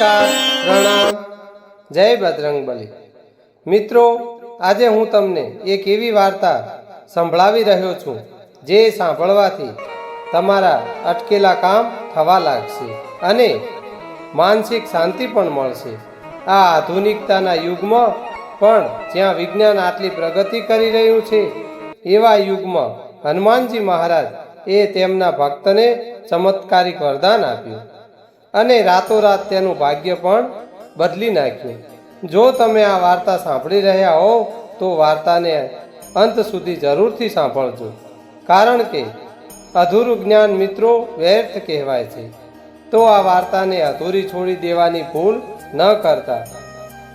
નમસ્કાર, પ્રણામ. જય બજરંગબલી મિત્રો, આજે હું તમને એક એવી વાર્તા સંભળાવી રહ્યો છું, જે સાંભળવાથી તમારા અટકેલા કામ થવા લાગશે અને માનસિક શાંતિ પણ મળશે. આ આધુનિકતાના યુગમાં પણ જ્યાં વિજ્ઞાન આટલી પ્રગતિ કરી રહ્યું છે, એવા યુગમાં હનુમાનજી મહારાજ એ તેમના ભક્તને ચમત્કારિક વરદાન આપ્યું. અને રાતોરાત તેનું ભાગ્ય પણ બદલી નાખ્યું. જો તમે આ વાર્તા સાંભળી રહ્યા હો, તો વાર્તાને અંત સુધી જરૂરથી સાંભળજો. કારણ કે અધૂરું જ્ઞાન મિત્રો વ્યર્થ કહેવાય છે. તો આ વાર્તાને અધૂરી છોડી દેવાની ભૂલ ન કરતા.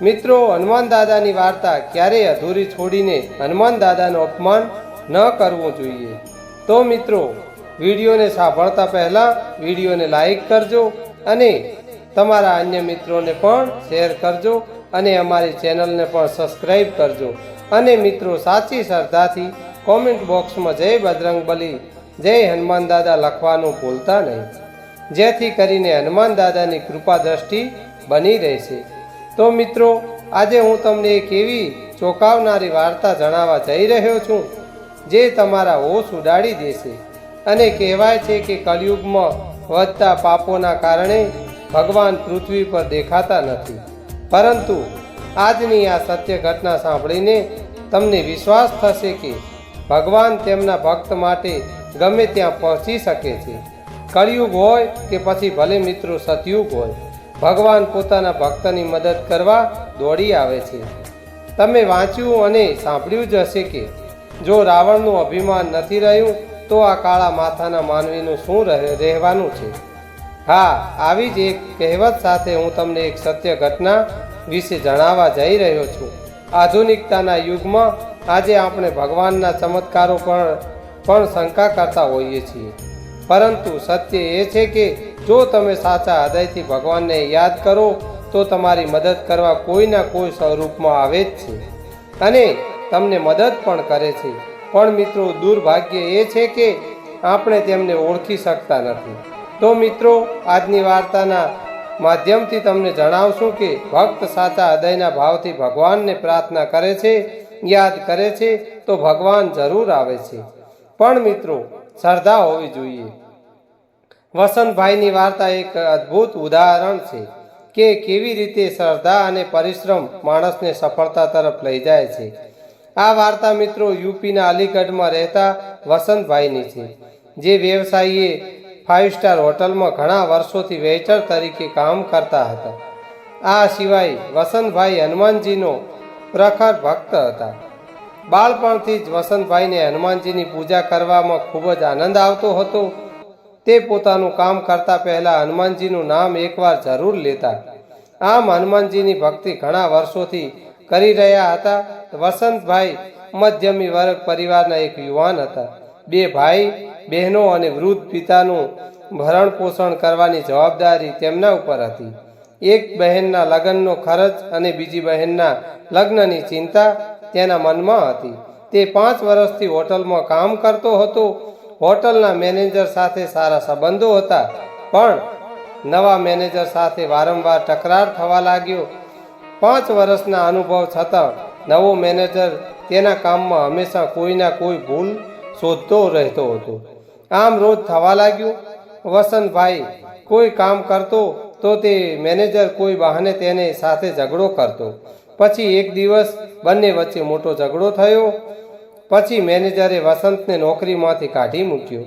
મિત્રો, હનુમાન દાદાની વાર્તા ક્યારેય અધૂરી છોડીને હનુમાન દાદાનું અપમાન ન કરવું જોઈએ. તો મિત્રો, વિડીયોને સાંભળતા પહેલાં વિડીયોને લાઈક કરજો અને તમારા અન્ય મિત્રોને પણ શેર કરજો અને અમારી ચેનલને પણ સબસ્ક્રાઈબ કરજો. અને મિત્રો, સાચી શ્રદ્ધાથી કોમેન્ટ બોક્સમાં જય બજરંગબલી જય હનુમાન દાદા લખવાનું ભૂલતા નહીં. જેથી કરીને હનુમાન દાદાની કૃપા દ્રષ્ટિ બની રહેશે. તો મિત્રો, આજે હું તમને એક એવી ચોંકાવનારી વાર્તા જણાવવા જઈ રહ્યો છું, જે તમારા હોશ ઉડાડી દેશે. અને કહેવાય છે કે કલયુગમાં વધતા પાપોના કારણે ભગવાન પૃથ્વી પર દેખાતા નથી. પરંતુ આજની આ સત્ય ઘટના સાંભળીને તમને વિશ્વાસ થશે કે ભગવાન તેમના ભક્ત માટે ગમે ત્યાં પહોંચી શકે છે. કળિયુગ હોય કે પછી ભલે મિત્રો સતયુગ હોય, ભગવાન પોતાના ભક્તની મદદ કરવા દોડી આવે છે. તમે વાંચ્યું અને સાંભળ્યું જ હશે કે જો રાવણનું અભિમાન નથી રહ્યું તો આ કાળા માથાના માનવીનું શું રહે- રહેવાનું છે? હા, આવી જ એક કહેવત સાથે હું તમને એક સત્ય ઘટના વિશે જણાવવા જઈ રહ્યો છું. આધુનિકતાના યુગમાં આજે આપણે ભગવાનના ચમત્કારો પર, પણ શંકા કરતા હોઈએ છીએ. પરંતુ સત્ય એ છે કે જો તમે સાચા હૃદયથી ભગવાનને યાદ કરો, તો તમારી મદદ કરવા કોઈના કોઈ સ્વરૂપમાં આવે જ છે. અને તમને મદદ પણ કરે છે. પણ મિત્રો, દુર્ભાગ્ય એ છે કે આપણે તેમને ઓળખી શકતા નથી. તો મિત્રો, આજની વાર્તાના માધ્યમથી તમને જણાવશું કે ભક્ત સાચા હૃદયના ભાવથી ભગવાનને પ્રાર્થના કરે છે, યાદ કરે છે, તો ભગવાન જરૂર આવે છે. પણ મિત્રો, શ્રદ્ધા હોવી જોઈએ. વસંતભાઈની વાર્તા એક અદ્ભુત ઉદાહરણ છે કે કેવી રીતે શ્રદ્ધા અને પરિશ્રમ માણસને સફળતા તરફ લઈ જાય છે. આ વાર્તા મિત્રો યુપીના અલીગઢમાં રહેતા વસંતભાઈની છે. જે વ્યવસાયીએ ફાઇવ સ્ટાર હોટલમાં ઘણા વર્ષોથી વેઇટર તરીકે કામ કરતા હતા. આ સિવાય વસંતભાઈ હનુમાનજીનો પ્રખર ભક્ત હતા. બાળપણથી જ વસંતભાઈને હનુમાનજીની પૂજા કરવામાં ખૂબ જ આનંદ આવતો હતો. તે પોતાનું કામ કરતા પહેલા હનુમાનજીનું નામ એકવાર જરૂર લેતા. આમ હનુમાનજીની ભક્તિ ઘણા વર્ષોથી કરી રહ્યા હતા. વસંતભાઈ મધ્યમી વર્ગ પરિવારના એક યુવાન હતા. બે ભાઈ, બહેનો અને વૃદ્ધ પિતાનું ભરણ પોષણ કરવાની જવાબદારી તેમના ઉપર હતી. એક બહેનના લગ્નનો ખર્ચ અને બીજી બહેનના લગ્નની ચિંતા તેના મનમાં હતી. તે પાંચ વર્ષથી હોટલમાં કામ કરતો હતો. હોટલના મેનેજર સાથે સારા સંબંધો હતા. પણ નવા મેનેજર સાથે વારંવાર તકરાર થવા લાગ્યો. પાંચ વર્ષના અનુભવ છતાં નવો મેનેજર તેના કામમાં હંમેશા કોઈના કોઈ ભૂલ શોધતો રહેતો હતો. આમ રોજ થવા લાગ્યું, વસંતભાઈ, કોઈ કામ કરતો તો તે મેનેજર કોઈ બહાને તેને સાથે ઝઘડો કરતો. પછી એક દિવસ બંને વચ્ચે મોટો ઝઘડો થયો. પછી મેનેજરે વસંતને નોકરીમાંથી કાઢી મૂક્યો.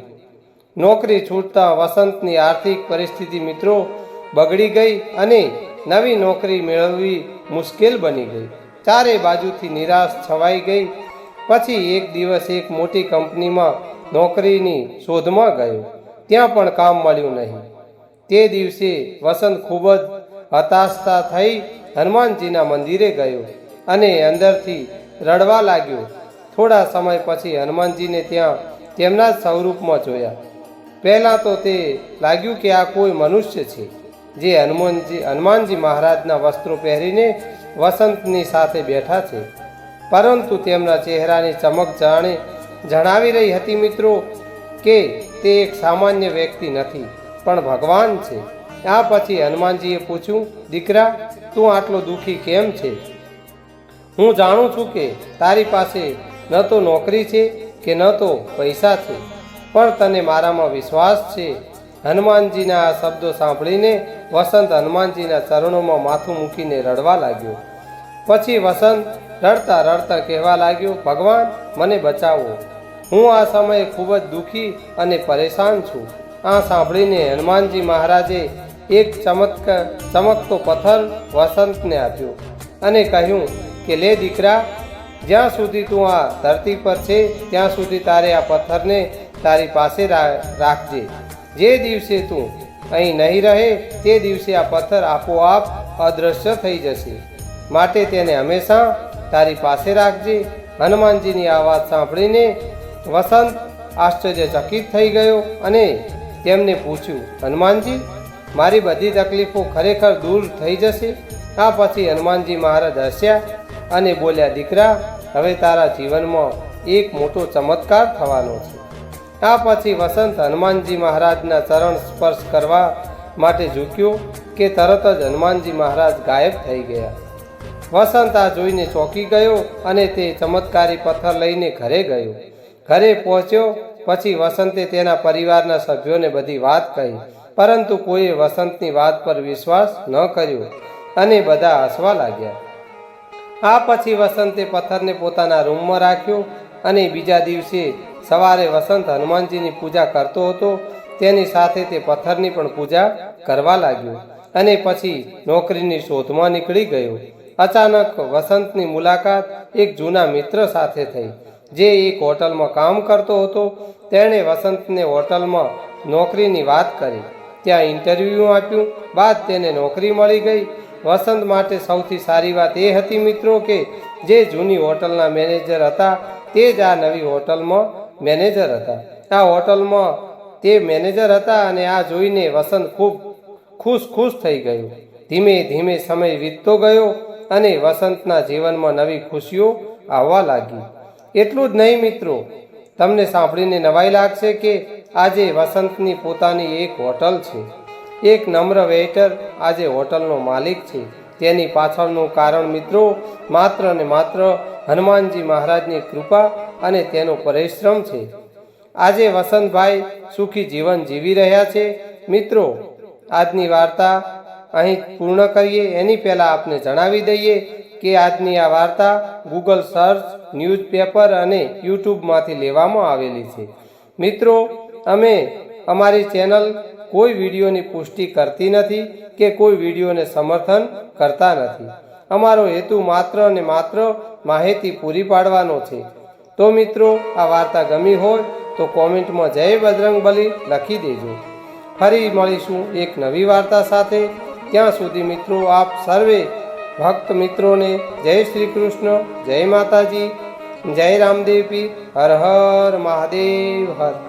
નોકરી છૂટતા વસંતની આર્થિક પરિસ્થિતિ મિત્રો બગડી ગઈ અને નવી નોકરી મેળવવી મુશ્કેલ બની ગઈ. ચારે બાજુથી નિરાશ છવાઈ ગઈ. પછી એક દિવસ એક મોટી કંપનીમાં નોકરીની શોધમાં ગયો. ત્યાં પણ કામ મળ્યું નહીં. તે દિવસે વસંત ખૂબ જ હતાશતા થઈ હનુમાનજીના મંદિરે ગયો અને અંદરથી રડવા લાગ્યો. થોડા સમય પછી હનુમાનજીને ત્યાં તેમના જ સ્વરૂપમાં જોયા. પહેલાં તો તે લાગ્યું કે આ કોઈ મનુષ્ય છે. જે હનુમાનજી હનુમાનજી મહારાજના વસ્ત્રો પહેરીને વસંતની સાથે બેઠા છે. પરંતુ તેમના ચહેરાની ચમક જાણે જણાવી રહી હતી મિત્રો કે તે એક સામાન્ય વ્યક્તિ નથી, પણ ભગવાન છે. આ પછી હનુમાનજીએ પૂછ્યું, દીકરા, તું આટલો દુઃખી કેમ છે? હું જાણું છું કે તારી પાસે ન તો નોકરી છે કે ન તો પૈસા છે, પણ તને મારામાં વિશ્વાસ છે હનુમાનજીના આ શબ્દો સાંભળીને વસંત હનુમાનજીના ચરણોમાં માથું મૂકીને રડવા લાગ્યો. પછી વસંત રડતા રડતા કહેવા લાગ્યો, ભગવાન, મને બચાવો. હું આ સમયે ખૂબ જ દુઃખી અને પરેશાન છું. આ સાંભળીને હનુમાનજી મહારાજે એક ચમત્ક, ચમકતો પથ્થર વસંતને આપ્યો અને કહ્યું કે, લે દીકરા, જ્યાં સુધી તું આ ધરતી પર છે, ત્યાં સુધી તારે આ પથ્થરને તારી પાસે રાખજે. જે દિવસે તું અહીં નહીં રહે, તે દિવસે આ પથ્થર આપોઆપ અદૃશ્ય થઈ જશે. માટે તેને હંમેશા તારી પાસે રાખજે. હનુમાનજીની આ વાત સાંભળીને વસંત આશ્ચર્યચકિત થઈ ગયો અને તેમને પૂછ્યું, હનુમાનજી, મારી બધી તકલીફો ખરેખર દૂર થઈ જશે? આ પછી હનુમાનજી મહારાજ હસ્યા અને બોલ્યા, દીકરા, હવે તારા જીવનમાં એક મોટો ચમત્કાર થવાનો છે. આ પછી વસંત હનુમાનજી મહારાજના ચરણ સ્પર્શ કરવા માટે ઝૂક્યું કે તરત જ હનુમાનજી મહારાજ ગાયબ થઈ ગયા. વસંત આ જોઈને ચોંકી ગયો અને તે ચમત્કારી પથ્થર લઈને ઘરે ગયો. ઘરે પહોંચ્યો, પછી વસંતે તેના પરિવારના સભ્યોને બધી વાત કહી. પરંતુ કોઈએ વસંતની વાત પર વિશ્વાસ ન કર્યો અને બધા હસવા લાગ્યા. આ પછી વસંતે પથ્થરને પોતાના રૂમમાં રાખ્યો અને બીજા દિવસે સવારે વસંત હનુમાનજીની પૂજા કરતો હતો. તેની સાથે તે પથ્થરની પણ પૂજા કરવા લાગ્યો અને પછી નોકરીની શોધમાં નીકળી ગયો. અચાનક વસંતની મુલાકાત એક જૂના મિત્ર સાથે થઈ. જે એક હોટલમાં કામ કરતો હતો. તેણે વસંતને હોટલમાં નોકરીની વાત કરી. ત્યાં ઇન્ટરવ્યૂ આપ્યું. બાદ તેને નોકરી મળી ગઈ. વસંત માટે સૌથી સારી વાત એ હતી મિત્રો કે જે જૂની હોટલના મેનેજર હતા તે જ આ નવી હોટલમાં મેનેજર હતા. આ હોટલમાં તે મેનેજર હતા અને આ જોઈને વસંત ખૂબ ખુશ ખુશ થઈ ગયું. ધીમે ધીમે સમય વીતતો ગયો અને વસંતના જીવનમાં નવી ખુશીઓ આવવા લાગી. એટલું જ નહીં મિત્રો, તમને સાંભળીને નવાઈ લાગશે કે આજે વસંતની પોતાની એક હોટલ છે. એક નમ્ર વેઇટર આજે હોટલનો માલિક છે. તેની પાછળનું કારણ મિત્રો માત્ર ને માત્ર હનુમાનજી મહારાજની કૃપા અને તેનો પરિશ્રમ છે. આજે વસંતભાઈ સુખી જીવન જીવી રહ્યા છે. મિત્રો, આજની વાર્તા અહીં પૂર્ણ કરીએ. એની પહેલાં આપને જણાવી દઈએ કે આજની આ વાર્તા ગૂગલ સર્ચ ન્યૂઝપેપર અને યુટ્યુબમાંથી લેવામાં આવેલી છે. મિત્રો, અમે અમારી ચેનલ કોઈ વિડીયોની પુષ્ટિ કરતી નથી કે કોઈ વિડીયોને સમર્થન કરતા નથી. અમારો હેતુ માત્ર અને માત્ર માહિતી પૂરી પાડવાનો છે. તો મિત્રો, આ વાર્તા ગમી હોય તો કોમેન્ટમાં જય બજરંગબલી લખી દેજો. ફરી મળીશું એક નવી વાર્તા સાથે. ત્યાં સુધી મિત્રો, આપ સર્વે ભક્ત મિત્રોને જય શ્રી કૃષ્ણ, જય માતાજી, જય રામદેવી હર હર મહાદેવ, હર.